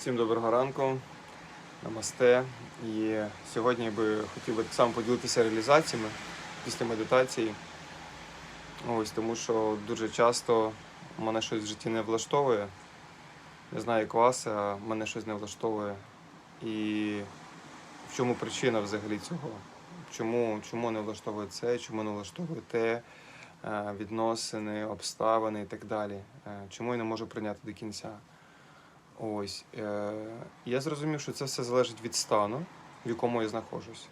Всім доброго ранку, намасте. І сьогодні я би хотів би так само поділитися реалізаціями після медитації. Ось тому що дуже часто мене щось в житті не влаштовує. Не знаю, як вас, а мене щось не влаштовує. І в чому причина взагалі цього? Чому, чому не влаштовує це, чому не влаштовує те, е, відносини, обставини і так далі. Е, Чому я не можу прийняти до кінця? Ось. Е, я зрозумів, що це все залежить від стану, в якому я знаходжусь.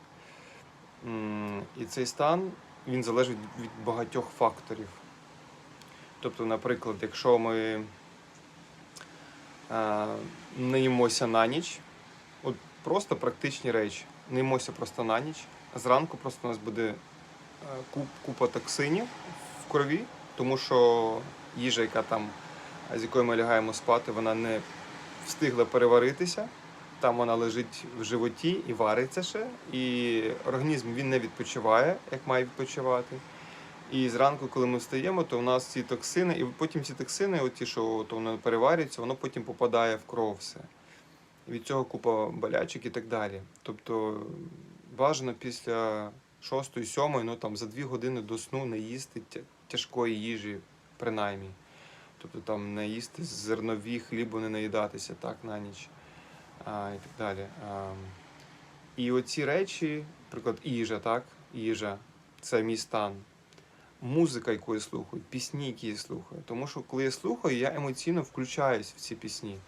І цей стан він залежить від багатьох факторів. Тобто, наприклад, якщо ми е, не їмося на ніч, от просто практичні речі. Не їмося просто на ніч, зранку просто у нас буде е, куп, купа токсинів в крові, тому що їжа, яка там, з якою ми лягаємо спати, вона не встигла переваритися. Там вона лежить в животі і вариться ще, і організм він не відпочиває, як має відпочивати. І зранку, коли ми встаємо, то у нас ці токсини, і потім ці токсини, от ті, що то воно переварюється, воно потім попадає в кров все. Від цього купа болячок і так далі. Тобто бажано після 6-7, ну там за 2 години до сну не їсти тяжкої їжі, принаймні. Тобто там не їсти зернові, хлібу не наїдатися так на ніч а, і так далі. А, і оці речі, наприклад, їжа, так? Їжа це мій стан. Музика, яку я слухаю, пісні, які я слухаю. Тому що коли я слухаю, я емоційно включаюсь в ці пісні.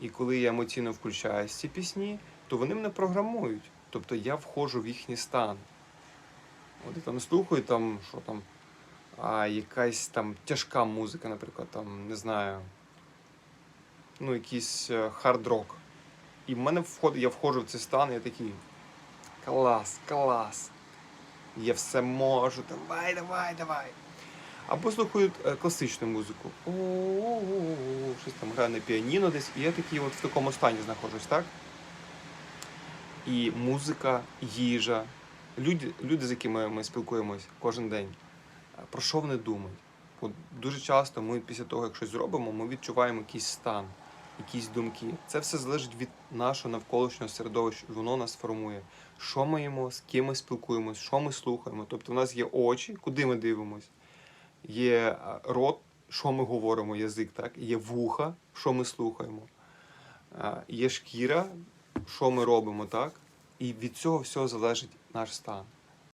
І коли я емоційно включаюсь в ці пісні, то вони мене програмують. Тобто я входжу в їхній стан. От я там слухаю, там, що там, а якась там тяжка музика, наприклад, там, не знаю, ну, якийсь е, хард-рок. І в мене входить, я входжу в цей стан, і я такий клас, клас. Я все можу, давай, давай, давай. Або слухають е, класичну музику. О-о-о-о, Щось там грає на піаніно десь, і я такий от в такому стані знаходжусь, так? І музика, їжа, люди, люди з якими ми спілкуємось кожен день, про що вони думають? От дуже часто ми після того, як щось зробимо, ми відчуваємо якийсь стан, якісь думки. Це все залежить від нашого навколишнього середовища, воно нас формує. Що ми їмо, з ким ми спілкуємось, що ми слухаємо. Тобто в нас є очі, куди ми дивимось, є е, рот, що ми говоримо, язик, так? є вуха, що ми слухаємо, є шкіра, що ми робимо, так? І від цього всього залежить наш стан.